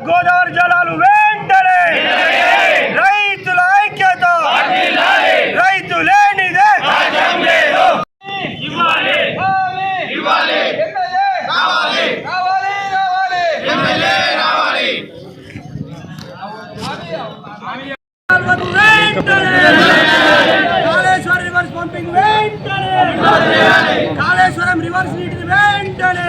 గోదావరి జలాలు వెంటనే రైతుల ఐక్యత రైతు లేనిదే ఇవ్వాలి ఇవ్వాలి రావాలి రావాలి రావాలి కాళేశ్వరం రివర్స్ పంపింగ్ వెంటనే కాళేశ్వరం రివర్స్ నీటిని వెంటనే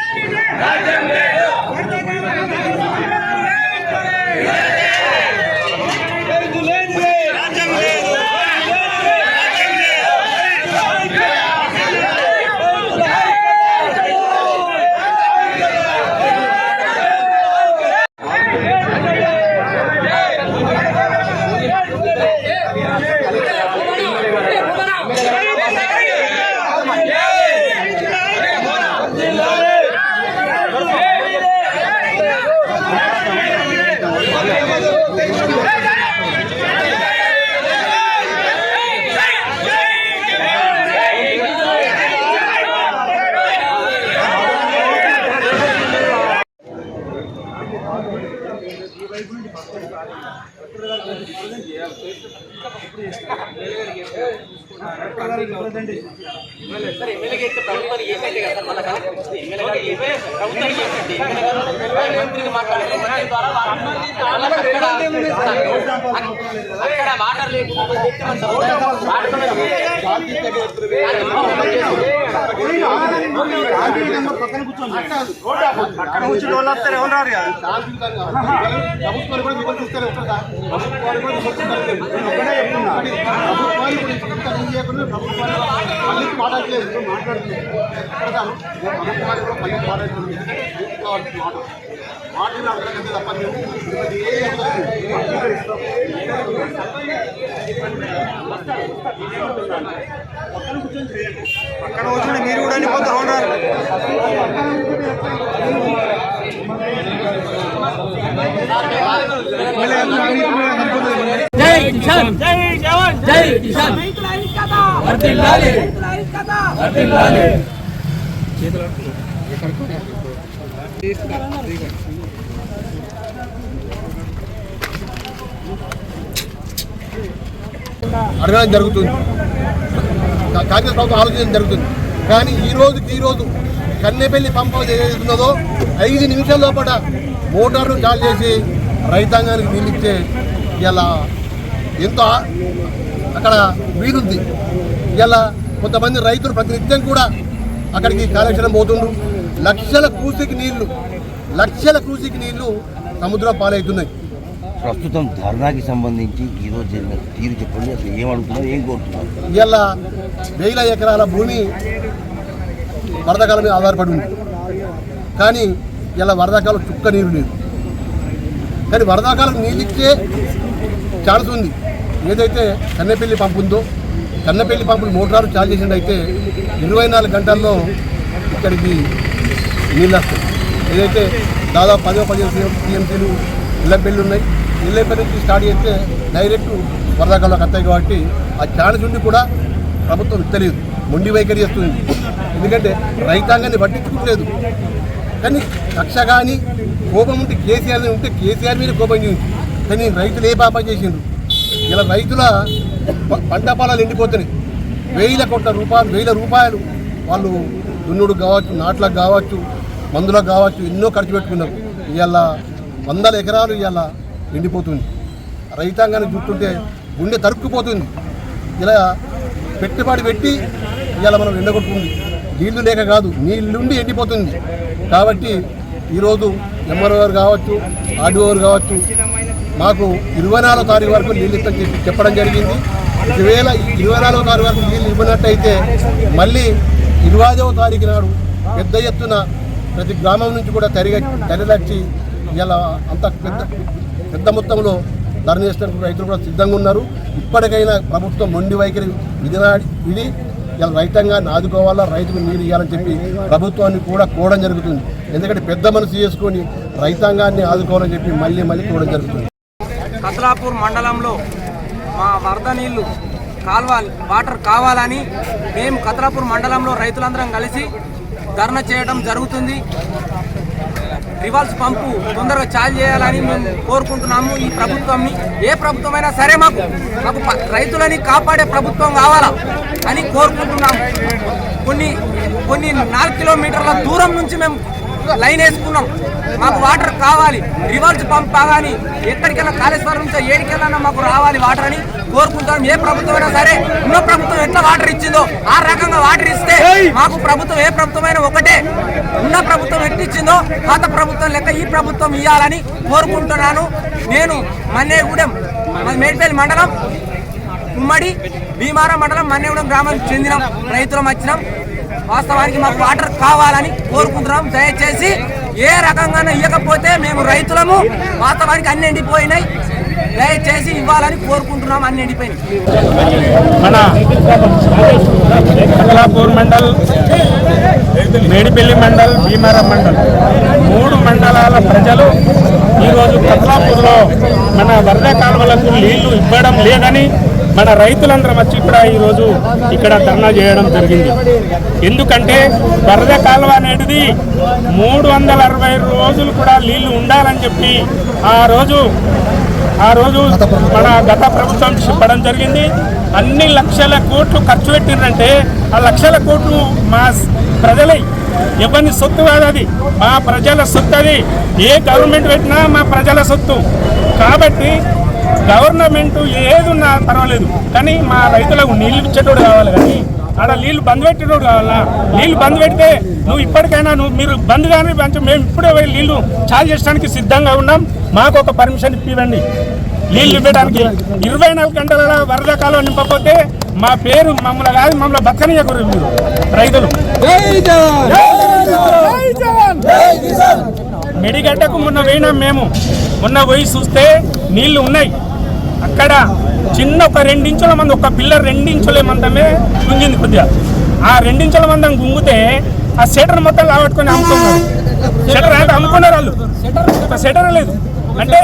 అక్కడ కూర్చుని వాళ్ళు వస్తారు ఎవరు రారు కదా ప్రభుత్వాలు కూడా విమర్శిస్తారు ప్రభుత్వాలు కూడా విమర్శిస్తారు ఒకటే చెప్తున్నా ప్రభుత్వాలు ఇప్పుడు మాట్లాడలేదు మాటలు తప్ప మేము కూర్చుని మీరు కూడా వెళ్ళిపోతారు ఉన్నారు జై కిసాన్ జై జవాన్ జై కిసాన్ వర్ధిల్లాలి వర్ధిల్లాలి అడగడం జరుగుతుంది. కాంగ్రెస్ ప్రభుత్వం ఆలోచన జరుగుతుంది. కానీ ఈ రోజుకి ఈ రోజు కన్నెపల్లి పంప ఉన్నదో ఐదు నిమిషాల లోపల మోటార్ను చాలు చేసి రైతాంగానికి నీళ్ళిచ్చే ఇలా ఎంతో అక్కడ వీలుంది. ఇలా కొంతమంది రైతులు ప్రతినిత్యం కూడా అక్కడికి కాళేశ్వరం పోతుండ్రు. లక్షల క్రూసికి నీళ్ళు లక్షల క్రూసికి నీళ్ళు సముద్రం పాలవుతున్నాయి ప్రస్తుతం ధర్నాకి సంబంధించి ఈరోజు జరిగిన తీరు చెప్పండి అసలు ఏమనుకున్నారు ఏం కోరుతున్నారు? ఇలా వేల ఎకరాల భూమి వరదకాలం మీద ఆధారపడి ఉంది. కానీ ఇలా వరదకాలం చుక్క నీరు లేదు. కానీ వరదకాలం నీళ్ళు ఇచ్చే ఛాన్స్ ఉంది. ఏదైతే కన్నెపల్లి పంపు ఉందో కన్నెపల్లి పంపులు మోటార్లు చార్జ్ చేసిండు అయితే ఇరవై నాలుగు గంటల్లో ఇక్కడికి నీళ్ళు వస్తాయి ఏదైతే దాదాపు పదో పదిహేను టీఎంసీలు ఇళ్ళపల్లి ఉన్నాయి. ఇళ్ళపల్లి నుంచి స్టార్ట్ చేస్తే డైరెక్ట్ వరదకాలంలోకి వస్తాయి కాబట్టి ఆ ఛాన్స్ ఉండి కూడా ప్రభుత్వం తెలియదు. మొండి వైఖరి చేస్తుంది. ఎందుకంటే రైతాంగాన్ని పట్టించుకోలేదు కానీ కక్ష కానీ కోపం ఉంటే కేసీఆర్ ఉంటే కేసీఆర్ మీద కోపం చేయింది కానీ రైతులు ఏ పాపం చేసిండ్రు? ఇలా రైతుల పంట పొలాలు ఎండిపోతున్నాయి. వేల కోట్ల రూపాయలు వేల రూపాయలు వాళ్ళు దున్నుడు కావచ్చు నాట్లకు కావచ్చు మందులకు కావచ్చు ఎన్నో ఖర్చు పెట్టుకున్నారు. ఇవాళ వందల ఎకరాలు ఇవాళ ఎండిపోతుంది. రైతాంగాన్ని చూస్తుంటే గుండె తరుక్కుపోతుంది. ఇలా పెట్టుబడి పెట్టి ఇవాళ మనం ఎండగొట్టుకుంది. నీళ్ళు లేక కాదు నీళ్ళుండి ఎండిపోతుంది. కాబట్టి ఈరోజు ఎంఆర్ఓ గారు కావచ్చు ఆర్డీఓ గారు కావచ్చు మాకు ఇరవై నాలుగో తారీఖు వరకు నీళ్ళు ఇస్తామని చెప్పి చెప్పడం జరిగింది. ఒకవేళ ఇరవై నాలుగో తారీఖు వరకు నీళ్ళు ఇవ్వనట్టయితే మళ్ళీ ఇరవై ఐదవ తారీఖు నాడు పెద్ద ఎత్తున ప్రతి గ్రామం నుంచి కూడా తరిగి తరలిచ్చి ఇలా అంత పెద్ద పెద్ద మొత్తంలో ధరణ చేసినప్పుడు రైతులు కూడా సిద్ధంగా ఉన్నారు. ఇప్పటికైనా ప్రభుత్వం మొండి వైఖరి విధినా విడి ఇలా రైతాంగాన్ని ఆదుకోవాలా రైతుకు నీరు ఇవ్వాలని చెప్పి ప్రభుత్వాన్ని కూడా కోవడం జరుగుతుంది. ఎందుకంటే పెద్ద మనసు చేసుకొని రైతాంగాన్ని ఆదుకోవాలని చెప్పి మళ్ళీ మళ్ళీ కోవడం జరుగుతుంది. కసలాపూర్ మండలంలో మా వరద నీళ్ళు కాల్వ వాటర్ కావాలని మేము కతలాపూర్ మండలంలో రైతులందరం కలిసి ధర్నా చేయడం జరుగుతుంది. రివాల్స్ పంపు తొందరగా చాలు చేయాలని మేము కోరుకుంటున్నాము. ఈ ప్రభుత్వంని ఏ ప్రభుత్వమైనా సరే మాకు మాకు రైతులని కాపాడే ప్రభుత్వం కావాలా అని కోరుకుంటున్నాము. కొన్ని కొన్ని నాలుగు కిలోమీటర్ల దూరం నుంచి మేము లైన్ వేసుకున్నాం. మాకు వాటర్ కావాలి. రివర్స్ పంప్ కానీ ఎక్కడికెళ్ళా కాళేశ్వరం నుంచి ఏడికెళ్ళన్నా మాకు రావాలి వాటర్ అని కోరుకుంటాం ఏ ప్రభుత్వం అయినా సరే ఉన్న ప్రభుత్వం ఎట్లా వాటర్ ఇచ్చిందో ఆ రకంగా వాటర్ ఇస్తే మాకు ప్రభుత్వం ఏ ప్రభుత్వం అయినా ఒకటే. ఉన్న ప్రభుత్వం ఎట్టిచ్చిందో పాత ప్రభుత్వం లెక్క ఈ ప్రభుత్వం ఇవ్వాలని కోరుకుంటున్నాను. నేను మన్నేగూడెం మేడిపల్లి మండలం ఉమ్మడి భీమారం మండలం మన్నేగూడెం గ్రామానికి చెందిన రైతులం వచ్చినాం. వాస్తవానికి మాకు వాటర్ కావాలని కోరుకుంటున్నాం. దయచేసి ఏ రకంగా ఇవ్వకపోతే మేము రైతులము. వాస్తవానికి అన్ని ఎండిపోయినాయి. దయచేసి ఇవ్వాలని కోరుకుంటున్నాం. అన్ని ఎండిపోయినాయి. మన కమలాపూర్ మండల్ మేడిపల్లి మండల్ భీమవరం మండల్. మూడు మండలాల ప్రజలు ఈరోజు కమలాపూర్లో మన వరద కాలువలకు నీళ్ళు ఇవ్వడం లేదని మన రైతులందరం వచ్చి ఇక్కడ ఈరోజు ఇక్కడ ధర్నా చేయడం జరిగింది. ఎందుకంటే వరద కాలువ అనేది మూడు వందల అరవై రోజులు కూడా నీళ్ళు ఉండాలని చెప్పి ఆ రోజు ఆ రోజు మన గత ప్రభుత్వం చెప్పడం జరిగింది. అన్ని లక్షల కోట్లు ఖర్చు పెట్టిందంటే ఆ లక్షల కోట్లు మా ప్రజలై ఎవరిని సొత్తు కాదది అది. మా ప్రజల సొత్తు అది ఏ గవర్నమెంట్ పెట్టినా మా ప్రజల సొత్తు. కాబట్టి గవర్నమెంట్ ఏది ఉన్నా పర్వాలేదు. కానీ మా రైతులకు నీళ్ళు ఇచ్చేటోడు కావాలి కానీ ఆడ నీళ్ళు బంద్ పెట్టేటోడు కావాలా? నీళ్ళు బంద్ పెడితే నువ్వు ఇప్పటికైనా నువ్వు మీరు బంద్ కానీ పంచ మేము ఇప్పుడే పోయి నీళ్ళు చాలు చేయడానికి సిద్ధంగా ఉన్నాం. మాకు ఒక పర్మిషన్ ఇప్పివ్వండి. నీళ్ళు ఇవ్వడానికి ఇరవై నాలుగు గంటల వరద కాలం నింపకపోతే మా పేరు మమ్మల్ని కాదు మమ్మల్ని బతకనీయకూడదు మీరు రైతులు. మెడిగడ్డకు మొన్న పోయినాం మేము. మొన్న పోయి చూస్తే నీళ్ళు ఉన్నాయి. అక్కడ చిన్న ఒక రెండించుల మంది ఒక పిల్ల రెండించుల మందమే గుంజింది కొద్దిగా. ఆ రెండించుల మందం గుంగితే ఆ సెటర్ మొత్తం లాగట్టుకొని అమ్ముకున్నారు సెటర్ అంటే అమ్ముకున్నారు వాళ్ళు. ఒక షెటర్ లేదు. అంటే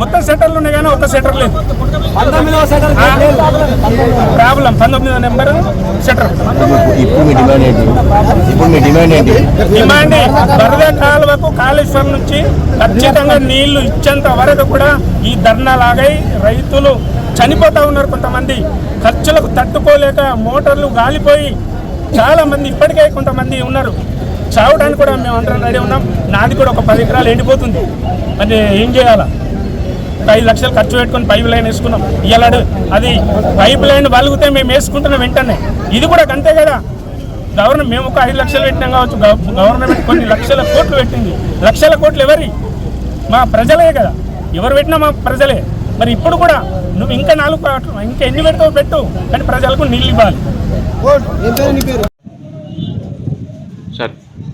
మొత్తం సెటర్లు ఉన్నాయి కానీ ఒక సెటర్ లేదు. ప్రాబ్లం. పంతొమ్మిదో నెంబర్ సెటర్. ఇప్పుడు డిమాండ్ వరద కాలువకు కాళేశ్వరం నుంచి ఖచ్చితంగా నీళ్ళు ఇచ్చేంత వరకు కూడా ఈ ధర్నా లాగై రైతులు చనిపోతా ఉన్నారు కొంతమంది. ఖర్చులకు తట్టుకోలేక మోటార్లు గాలిపోయి చాలా మంది ఇప్పటికే కొంతమంది ఉన్నారు. చావడానికి కూడా మేము అందరం రెడీ ఉన్నాం. నాది కూడా ఒక పది ఎకరాలు ఎండిపోతుంది. అంటే ఏం చేయాలా? ఒక ఐదు లక్షలు ఖర్చు పెట్టుకొని పైప్ లైన్ వేసుకున్నాం. ఇలాడు అది పైప్ లైన్ వలిగితే మేము వేసుకుంటున్నాం వెంటనే. ఇది కూడా అంతే కదా? గవర్నమెంట్ మేము ఒక ఐదు లక్షలు పెట్టినాం కావచ్చు. గవ- గవర్నమెంట్ కొన్ని లక్షల కోట్లు పెట్టింది. లక్షల కోట్లు ఎవరి? మా ప్రజలే కదా. ఎవరు పెట్టినా మా ప్రజలే. మరి ఇప్పుడు కూడా నువ్వు ఇంకా నాలుగు కోట్లు, ఇంకా ఎన్ని పెడతావు పెట్టు. కానీ ప్రజలకు నీళ్ళు ఇవ్వాలి.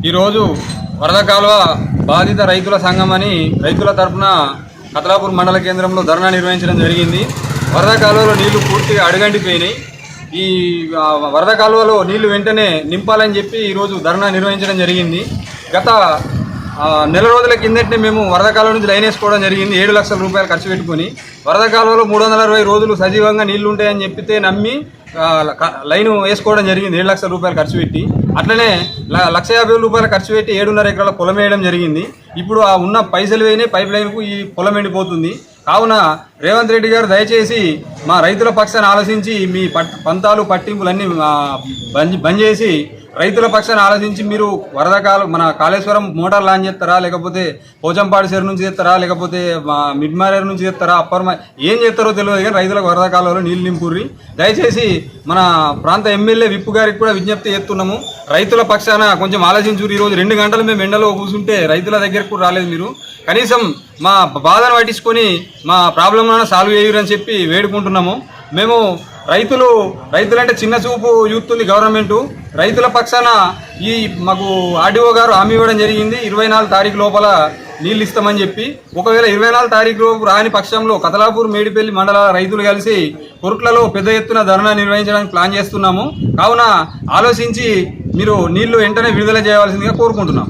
ఈరోజు వరద కాలువ బాధిత రైతుల సంఘం అని రైతుల తరపున కతలాపూర్ మండల కేంద్రంలో ధర్నా నిర్వహించడం జరిగింది. వరద కాలువలో నీళ్ళు పూర్తిగా అడగండిపోయినాయి ఈ వరద కాలువలో నీళ్ళు వెంటనే నింపాలని చెప్పి ఈరోజు ధర్నా నిర్వహించడం జరిగింది. గత నెల రోజుల కిందటే మేము వరద కాలువ నుంచి లైన్ వేసుకోవడం జరిగింది. ఏడు లక్షల రూపాయలు ఖర్చు పెట్టుకుని. వరద కాలువలో మూడు వందల అరవై రోజులు సజీవంగా నీళ్ళు ఉంటాయని చెప్పితే నమ్మి లైన్ వేసుకోవడం జరిగింది. ఏడు లక్షల రూపాయలు ఖర్చు పెట్టి. అట్లనే ల- లక్ష యాభై వేల రూపాయలు ఖర్చు పెట్టి ఏడున్నర ఎకరాల పొలం వేయడం జరిగింది. ఇప్పుడు ఆ ఉన్న పైసలు వేయనే పైప్ లైన్కు ఈ పొలం ఎండిపోతుంది. కావున రేవంత్ రెడ్డి గారు దయచేసి మా రైతుల పక్షాన్ని ఆలోచించి మీ పట్ పంతాలు పట్టింపులన్నీ బంద్ బంద్ చేసి రైతుల పక్షాన ఆలోచించి మీరు వరద కాలం మన కాళేశ్వరం మోటార్ లాంచ్ చేస్తారా? లేకపోతే పోచంపాడు చెరు నుంచి చేస్తారా? లేకపోతే మా నుంచి చేస్తారా? అప్పర్ ఏం చేస్తారో తెలియదు కానీ రైతులకు వరద కాలంలో నీళ్ళు నింపుర్రి. దయచేసి మన ప్రాంత ఎమ్మెల్యే విప్పు గారికి కూడా విజ్ఞప్తి చేస్తున్నాము. రైతుల పక్షాన కొంచెం ఆలోచించురు ఈరోజు రెండు గంటలు మేము ఎండలో కూర్చుంటే రైతుల దగ్గరకు కూడా రాలేదు మీరు. కనీసం మా బాధను పట్టించుకొని మా ప్రాబ్లం సాల్వ్ చేయరు అని చెప్పి వేడుకుంటున్నాము. మేము రైతులు రైతులంటే చిన్న చూపు యూత్తుంది గవర్నమెంటు. రైతుల పక్షాన ఈ మాకు ఆర్డీఓ గారు హామీ ఇవ్వడం జరిగింది. ఇరవై నాలుగు తారీఖు లోపల నీళ్ళు ఇస్తామని చెప్పి ఒకవేళ ఇరవై నాలుగు తారీఖు లోపు రాని పక్షంలో కతలాపూర్ మేడిపల్లి మండల రైతులు కలిసి కొరుట్లలో పెద్ద ఎత్తున ధర్నా నిర్వహించడానికి ప్లాన్ చేస్తున్నాము. కావున ఆలోచించి మీరు నీళ్ళు వెంటనే విడుదల చేయవలసిందిగా కోరుకుంటున్నాం.